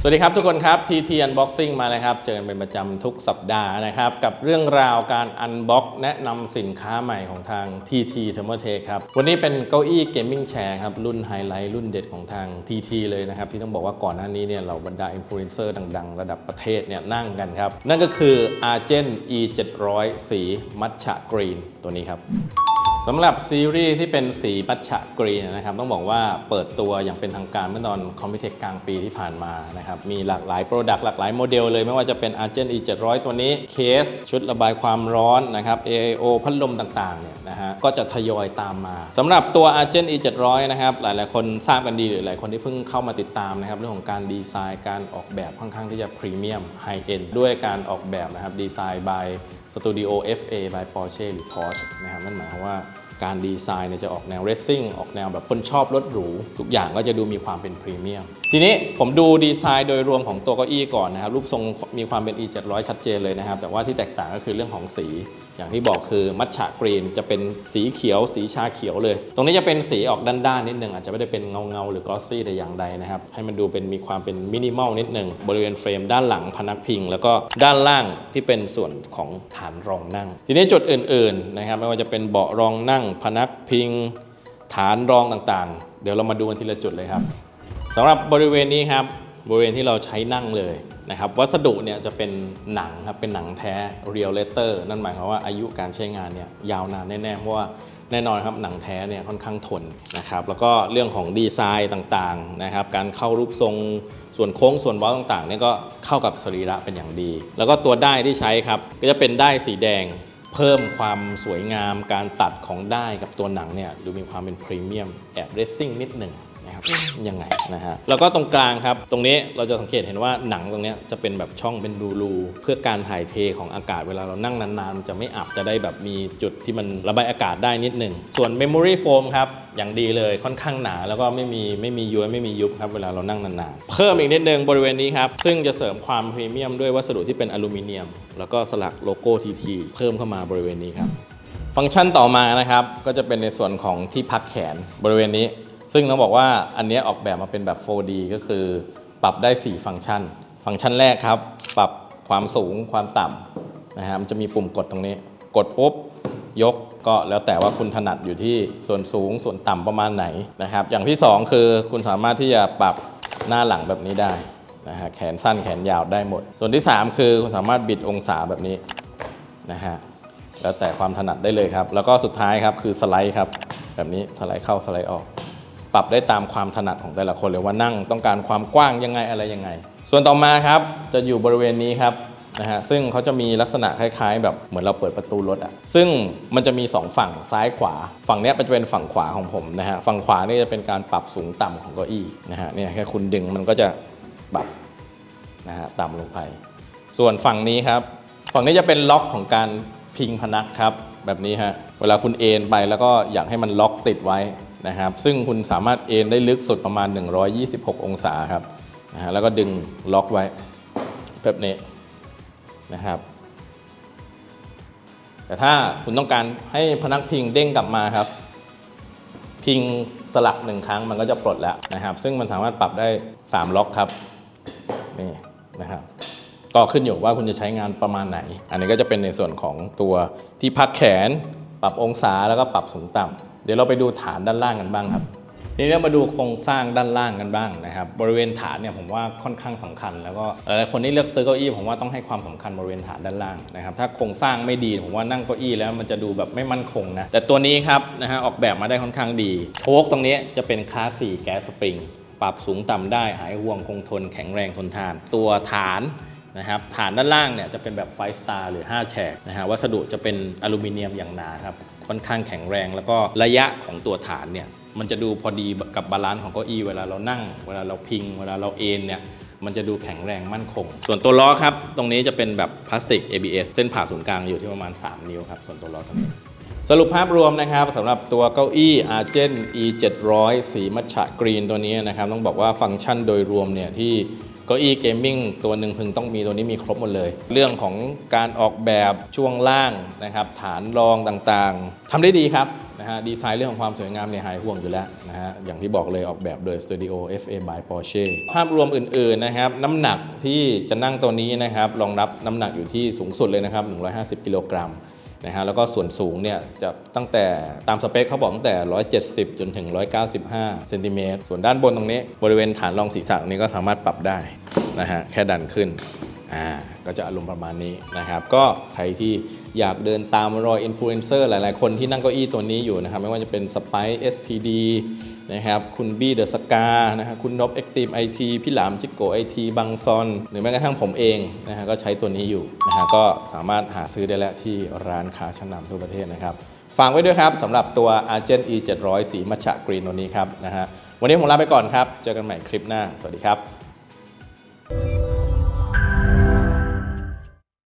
สวัสดีครับทุกคนครับ TT Unboxing มาแล้วครับ เจอกันเป็นประจำทุกสัปดาห์นะครับ กับเรื่องราวการ Unbox แนะนำสินค้าใหม่ของทาง TT t h e r m o t e c h ครับ วันนี้เป็นเก้าอี้เกมมิ่งแชร์ครับ รุ่นไฮไลท์รุ่นเด็ดของทาง TT เลยนะครับ ที่ต้องบอกว่าก่อนหน้านี้เนี่ยเราบรรดาอินฟลูเอนเซอร์ดัง ๆ ระดับประเทศเนี่ยนั่งกันครับ นั่นก็คือ Argent E 700 สีมัทฉะกรีนตัวนี้ครับ สำหรับซีรีส์ที่เป็นสีมัทฉะกรีนนะครับต้องบอกว่าเปิดตัวอย่างเป็นทางการเมื่อตอนคอมพิวเทคกลางปีที่ผ่านมานะครับมีหลากหลายโปรดักต์หลากหลายโมเดลเลย ไม่ว่าจะเป็น Argent E 700 ตัวนี้เคส ชุดระบายความร้อนนะครับ AIO พัดลมต่างๆเนี่ยนะฮะก็จะทยอยตามมาสำหรับตัว Argent E 700 นะครับหลายๆ คนทราบกันดีหรือหลายคนที่เพิ่งเข้ามาติดตามนะครับเรื่องของการดีไซน์การออกแบบค่อนข้างที่จะพรีเมียมไฮเอ็นด้วยการออกแบบนะครับดีไซน์ by Studio FA by Porsche หรือ Porsche นะครับนั่นหมายความว่าการดีไซน์เนี่ยจะออกแนวเรซซิ่งออกแนวแบบคนชอบรถหรู ทุกอย่างก็จะดูมีความเป็นพรีเมียม ทีนี้ผมดูดีไซน์โดยรวมของตัวเก้าอี้ก่อนนะครับ รูปทรงมีความเป็น e 700ชัดเจนเลยนะครับ แต่ว่าที่แตกต่างก็คือเรื่องของสี อย่างที่บอกคือมัทฉะกรีนจะเป็นสีเขียว สีชาเขียวเลย ตรงนี้จะเป็นสีออกด้านๆนิดนึง อาจจะไม่ได้เป็นเงาเงาๆหรือกลอสซี่แต่อย่างใดนะครับ ให้มันดูเป็นมีความเป็นมินิมอลนิดนึง บริเวณเฟรมด้านหลังพนักพิง แล้วก็ด้านล่างที่เป็นส่วนของฐานรองนั่ง ทีนี้จุดอื่นๆนะครับ ไม่ว่าจะเป็นเบาะรองนั่ง พนักพิง ฐานรองต่างๆ เดี๋ยวเรามาดูกันทีละจุดเลยครับสำหรับบริเวณนี้ครับบริเวณที่เราใช้นั่งเลย นะครับวัสดุเนี่ยจะเป็นหนังครับเป็นหนังแท้ real leather นั่นหมายความว่าอายุการใช้งานเนี่ยยาวนานแน่ๆเพราะว่าแน่นอนครับหนังแท้เนี่ยค่อนข้างทนนะครับแล้วก็เรื่องของดีไซน์ต่างๆนะครับการเข้ารูปทรงส่วนโค้งส่วนเว้าต่างๆเนี่ยก็เข้ากับสรีระเป็นอย่างดี แล้วก็ตัวได้ที่ใช้ครับก็จะเป็นได้สีแดงเพิ่มความสวยงามการตัดของได้กับตัวหนังเนี่ยดูมีความเป็นพรีเมียมแอบเรซซิ่งนิดหนึ่งนะครับยังไงนะฮะแล้วก็ตรงกลางครับ ตรงนี้เราจะสังเกตเห็นว่าหนังตรงเนี้ยจะเป็นแบบช่องเป็นรูๆเพื่อการถ่ายเทของอากาศเวลาเรานั่งนานๆมันจะไม่อับจะได้แบบมีจุดที่มันระบายอากาศได้นิดหนึ่งส่วน Memory Foam ครับอย่างดีเลยค่อนข้างหนาแล้วก็ไม่มีไม่มีย้วยไม่มียุบครับเวลาเรานั่งนานๆ เพิ่มอีกนิดนึงบริเวณนี้ครับ ซึ่งจะเสริมความพรีเมียมด้วยวัสดุที่เป็นอลูมิเนียม แล้วก็สลักโลโก้ TT เพิ่มเข้ามาบริเวณนี้ครับ ฟังก์ชันต่อมานะครับก็จะเป็นในส่วนของที่พักแขนบริเวณนี้ ซึ่งต้องบอกว่าอันนี้ออกแบบมาเป็นแบบ 4D ก็คือ ปรับได้ 4 ฟังก์ชัน ฟังก์ชันแรกครับ ปรับความสูงความต่ำนะฮะมันจะมีปุ่มกดตรงนี้ กดปุ๊บ ยกก็แล้วแต่ว่าคุณถนัดอยู่ที่ส่วนสูงส่วนต่ำประมาณไหนนะครับ อย่างที่ 2 คือคุณสามารถที่จะปรับหน้าหลังแบบนี้ได้นะฮะแขนสั้นแขนยาวได้หมด ส่วนที่ 3 คือคุณสามารถบิดองศาแบบนี้นะฮะแล้วแต่ความถนัดได้เลยครับ แล้วก็สุดท้ายครับคือสไลด์ครับ แบบนี้สไลด์เข้าสไลด์ออก ปรับได้ตามความถนัดของแต่ละคนเลยว่านั่งต้องการความกว้างยังไงอะไรยังไง ส่วนต่อมาครับจะอยู่บริเวณนี้ครับนะฮะซึ่งเขาจะมีลักษณะคล้ายๆ แบบเหมือนเราเปิดประตูรถอะซึ่งมันจะมี 2 ฝั่งซ้ายขวา ฝั่งเนี้ยจะเป็นฝั่งขวาของผมนะฮะฝั่งขวานี่จะเป็นการปรับสูงต่ำของเก้าอี้นะฮะเนี่ยแค่คุณดึงมันก็จะปรับนะฮะต่ำลงไป ส่วนฝั่งนี้ครับ ฝั่งนี้จะเป็นล็อกของการพิงพนักครับแบบนี้ฮะเวลาคุณเอนไปแล้วก็อยากให้มันล็อกติดไว้ นะครับ ซึ่งคุณสามารถเอนได้ลึกสุดประมาณ 126 องศาครับนะฮะแล้วก็ดึงล็อกไว้แบบนี้นะครับ แต่ถ้าคุณต้องการให้พนักพิงเด้งกลับมาครับ พิงสลักหนึ่งครั้งมันก็จะปลดแล้วนะครับ ซึ่งมันสามารถปรับได้ 3 ล็อกครับนี่นะครับก็ขึ้นอยู่ว่าคุณจะใช้งานประมาณไหน อันนี้ก็จะเป็นในส่วนของตัวที่พักแขน ปรับองศาแล้วก็ปรับสูงต่ำ ดี๋ยวเราไปดูฐานด้านล่างกันบ้างครับทีนี้เรามาดูโครงสร้างด้านล่างกันบ้างนะครับ บริเวณฐานเนี่ยผมว่าค่อนข้างสำคัญ แล้วก็หลายคนที่เลือกซื้อเก้าอี้ผมว่าต้องให้ความสำคัญบริเวณฐานด้านล่างนะครับ ถ้าโครงสร้างไม่ดีผมว่านั่งเก้าอี้แล้วมันจะดูแบบไม่มั่นคงนะ แต่ตัวนี้ครับนะฮะออกแบบมาได้ค่อนข้างดี โชคตรงนี้จะเป็นคลาส4แก๊สสปริง ปรับสูงต่ำได้หายห่วงคงทนแข็งแรงทนทาน ตัวฐานนะครับฐานด้านล่างเนี่ยจะเป็นแบบไฟสตาร์หรือ5แฉกนะฮะวัสดุจะเป็นอลูมิเนียมอย่างหนาครับ ค่อนข้างแข็งแรง แล้วก็ระยะของตัวฐานเนี่ยมันจะดูพอดีกับบาลานซ์ของเก้าอี้เวลาเรานั่ง เวลาเราพิง เวลาเราเอนเนี่ยมันจะดูแข็งแรงมั่นคง ส่วนตัวล้อครับ ตรงนี้จะเป็นแบบพลาสติก ABS เส้นผ่าศูนย์กลางอยู่ที่ประมาณ 3 นิ้วครับส่วนตัวล้อตรงนี้สรุปภาพรวมนะครับสำหรับตัวเก้าอี้ a r g e n E 700 สีมัทฉะกรีนตัวนี้นะครับ ต้องบอกว่าฟังก์ชันโดยรวมเนี่ยที่ เก้าอี้เกมมิ่งตัวหนึ่งพึงต้องมีตัวนี้มีครบหมดเลย เรื่องของการออกแบบช่วงล่างนะครับฐานรองต่างๆทำได้ดีครับนะฮะดีไซน์เรื่องของความสวยงามเนี่ยหายห่วงอยู่แล้วนะฮะอย่างที่บอกเลยออกแบบโดย Studio FA by Porsche ภาพรวมอื่นๆนะครับน้ำหนักที่จะนั่งตัวนี้นะครับรองรับน้ำหนักอยู่ที่สูงสุดเลยนะครับ150 กิโลกรัม นะฮะแล้วก็ส่วนสูงเนี่ยจะตั้งแต่ตามสเปคเขาบอกตั้งแต่ 170 จนถึง 195เซนติเมตรส่วนด้านบนตรงนี้ บริเวณฐานรองศีรษะนี้ก็สามารถปรับได้นะฮะแค่ดันขึ้นอ่าก็จะอารมณ์ประมาณนี้นะครับ ก็ใครที่อยากเดินตามรอยอินฟลูเอนเซอร์หลาย ๆ คนที่นั่งเก้าอี้ตัวนี้อยู่นะครับ ไม่ว่าจะเป็นสไป SPD นะครับคุณบี้เดอะสกานะครับคุณนบเอ็กตีมไอทีพี่หลามจิกโกไอทีบังซอน หรือแม้กระทั่งผมเองนะฮะก็ใช้ตัวนี้อยู่นะฮะก็สามารถหาซื้อได้แล้วที่ร้านค้าชั้นนำทั่วประเทศนะครับฝากไว้ด้วยครับสำหรับตัว a r g e n E 700 สีมัชชะกรีนตัวนี้ครับนะฮะวันนี้ผมลาไปก่อนครับ เจอกันใหม่คลิปหน้า สวัสดีครับ